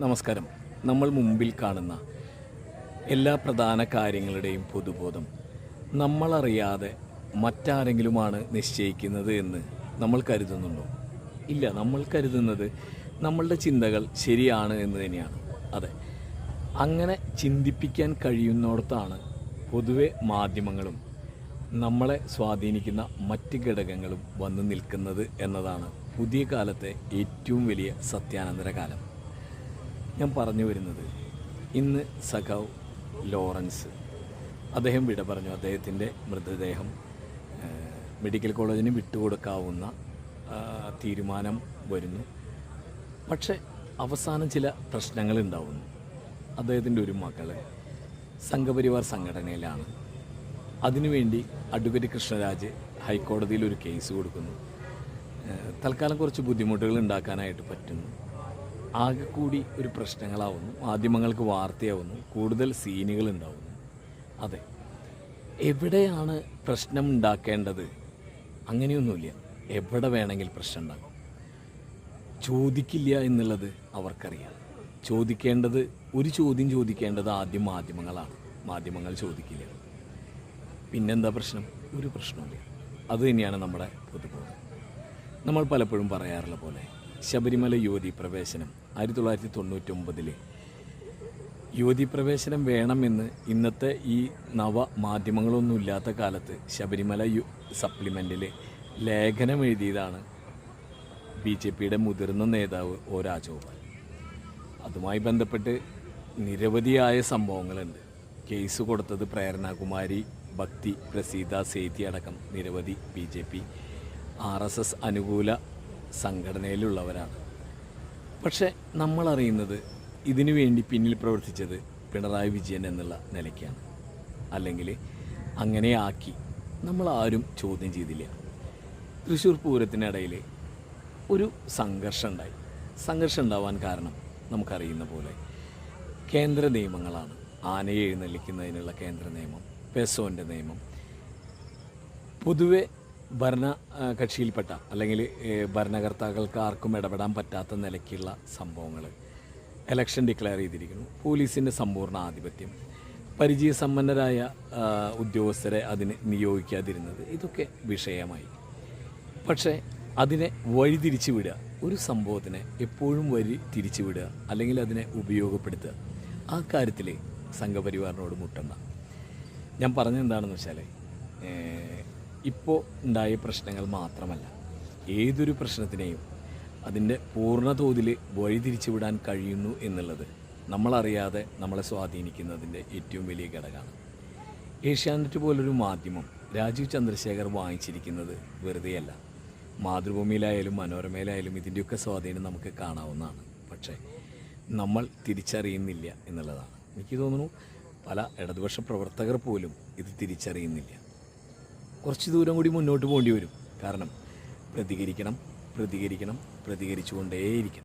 നമസ്കാരം. നമ്മൾ മുമ്പിൽ കാണുന്ന എല്ലാ പ്രധാന കാര്യങ്ങളുടെയും പൊതുബോധം നമ്മളറിയാതെ മറ്റാരെങ്കിലുമാണ് നിശ്ചയിക്കുന്നത് എന്ന് നമ്മൾ കരുതുന്നുണ്ടോ? ഇല്ല നമ്മൾ കരുതുന്നത് നമ്മളുടെ ചിന്തകൾ ശരിയാണ് എന്ന് തന്നെയാണ്. അതെ അങ്ങനെ ചിന്തിപ്പിക്കാൻ കഴിയുന്നിടത്താണ് പൊതുവെ മാധ്യമങ്ങളും നമ്മളെ സ്വാധീനിക്കുന്ന മറ്റ് ഘടകങ്ങളും വന്നു നിൽക്കുന്നത് എന്നതാണ് പുതിയ കാലത്തെ ഏറ്റവും വലിയ സത്യാനന്തര കാലം. ഞാൻ പറഞ്ഞു വരുന്നത്. ഇന്ന് സഖാവ് ലോറൻസ്. അദ്ദേഹം വിട പറഞ്ഞു. അദ്ദേഹത്തിന്റെ മൃതദേഹം മെഡിക്കൽ കോളേജിന് വിട്ടുകൊടുക്കാവുന്ന തീരുമാനം വരുന്നു. പക്ഷേ അവസാനം ചില പ്രശ്നങ്ങൾ ഉണ്ടാവുന്നു അദ്ദേഹത്തിന്റെ ഒരു മകൾ സംഘപരിവാർ സംഘടനയിലാണ്. അതിനുവേണ്ടി അഡ്വക്കേറ്റ് കൃഷ്ണരാജ് ഹൈക്കോടതിയിൽ ഒരു കേസ് കൊടുക്കുന്നു. തൽക്കാലം കുറച്ച് ബുദ്ധിമുട്ടുകൾ ഉണ്ടാക്കാനായിട്ട് പറ്റുന്നു. ആകെ കൂടി ഒരു പ്രശ്നങ്ങളാവുന്നു. മാധ്യമങ്ങൾക്ക് വാർത്തയാവുന്നു. കൂടുതൽ സീനുകൾ ഉണ്ടാവുന്നു. അതെ. എവിടെയാണ് പ്രശ്നം ഉണ്ടാക്കേണ്ടത്? അങ്ങനെയൊന്നുമില്ല. എവിടെ വേണമെങ്കിൽ പ്രശ്നം ഉണ്ടാകും ചോദിക്കില്ല എന്നുള്ളത് അവർക്കറിയാം. ചോദിക്കേണ്ടത് ഒരു ചോദ്യം ചോദിക്കേണ്ടത് ആദ്യം മാധ്യമങ്ങളാണ്. മാധ്യമങ്ങൾ ചോദിക്കില്ല. പിന്നെന്താ പ്രശ്നം? ഒരു പ്രശ്നമില്ല അത് തന്നെയാണ് നമ്മുടെ പൊതുബോധം. നമ്മൾ പലപ്പോഴും പറയാറുള്ള പോലെ ശബരിമല യുവതി പ്രവേശനം ആയിരത്തി തൊള്ളായിരത്തി തൊണ്ണൂറ്റൊമ്പതിലെ യുവതി പ്രവേശനം വേണമെന്ന് ഇന്നത്തെ ഈ നവ മാധ്യമങ്ങളൊന്നുമില്ലാത്ത കാലത്ത് ശബരിമല യു സപ്ലിമെന്റിൽ ലേഖനം എഴുതിയതാണ് ബി ജെ പിയുടെ മുതിർന്ന നേതാവ് ഒ രാജഗോപാൽ. അതുമായി ബന്ധപ്പെട്ട് നിരവധിയായ സംഭവങ്ങളുണ്ട്. കേസ് കൊടുത്തത് പ്രേരണകുമാരി ഭക്തി പ്രസീത സേതി അടക്കം നിരവധി B J P R S S അനുകൂല സംഘടനയിലുള്ളവരാണ്. പക്ഷേ നമ്മളറിയുന്നത് ഇതിനു വേണ്ടി പിന്നിൽ പ്രവർത്തിച്ചത് പിണറായി വിജയൻ എന്നുള്ള നിലയ്ക്കാണ്. അല്ലെങ്കിൽ അങ്ങനെ ആക്കി നമ്മൾ ആരും ചോദ്യം ചെയ്തില്ല. തൃശ്ശൂർ പൂരത്തിനിടയിൽ ഒരു സംഘർഷം ഉണ്ടായി. സംഘർഷം ഉണ്ടാവാൻ കാരണം നമുക്കറിയുന്ന പോലെ കേന്ദ്ര നിയമങ്ങളാണ്. ആനയെ എഴുന്നള്ളിക്കുന്നതിനുള്ള കേന്ദ്ര നിയമം പെസോന്റെ നിയമം. പൊതുവെ ഭരണ കക്ഷിയിൽപ്പെട്ട അല്ലെങ്കിൽ ഭരണകർത്താക്കൾക്ക് ആർക്കും ഇടപെടാൻ പറ്റാത്ത നിലയ്ക്കുള്ള സംഭവങ്ങൾ എലക്ഷൻ ഡിക്ലെയർ ചെയ്തിരിക്കുന്നു. പോലീസിന്റെ സമ്പൂർണ ആധിപത്യം. പരിചയസമ്പന്നരായ ഉദ്യോഗസ്ഥരെ അതിന് നിയോഗിക്കാതിരുന്നത് ഇതൊക്കെ വിഷയമായി. പക്ഷേ അതിനെ വഴിതിരിച്ചു വിടുക ഒരു സംഭവത്തിനെ എപ്പോഴും വഴി തിരിച്ചു വിടുക അല്ലെങ്കിൽ അതിനെ ഉപയോഗപ്പെടുത്തുക ആ കാര്യത്തിൽ സംഘപരിവാറിനോട് മുട്ടുന്ന. ഞാൻ പറഞ്ഞെന്താണെന്ന് വെച്ചാൽ ഇപ്പോൾ ഉണ്ടായ പ്രശ്നങ്ങൾ മാത്രമല്ല. ഏതൊരു പ്രശ്നത്തിനെയും അതിന്റെ പൂർണ തോതിൽ വഴിതിരിച്ചു വിടാൻ കഴിയുന്നു എന്നുള്ളത് നമ്മളറിയാതെ നമ്മളെ സ്വാധീനിക്കുന്നതിന്റെ ഏറ്റവും വലിയ ഘടകമാണ്. ഏഷ്യാനെറ്റ് പോലൊരു മാധ്യമം രാജീവ് ചന്ദ്രശേഖർ വാങ്ങിച്ചിരിക്കുന്നത് വെറുതെയല്ല. മാതൃഭൂമിയിലായാലും മനോരമയിലായാലും ഇതിന്റെയൊക്കെ സ്വാധീനം നമുക്ക് കാണാവുന്നതാണ്. പക്ഷേ നമ്മൾ തിരിച്ചറിയുന്നില്ല എന്നുള്ളതാണ്. എനിക്ക് തോന്നുന്നു പല ഇടതുപക്ഷ പ്രവർത്തകർ പോലും ഇത് തിരിച്ചറിയുന്നില്ല. കുറച്ച് ദൂരം കൂടി മുന്നോട്ട് പോകേണ്ടി വരും. കാരണം പ്രതികരിക്കണം പ്രതികരിക്കണം പ്രതികരിച്ചുകൊണ്ടേയിരിക്കണം.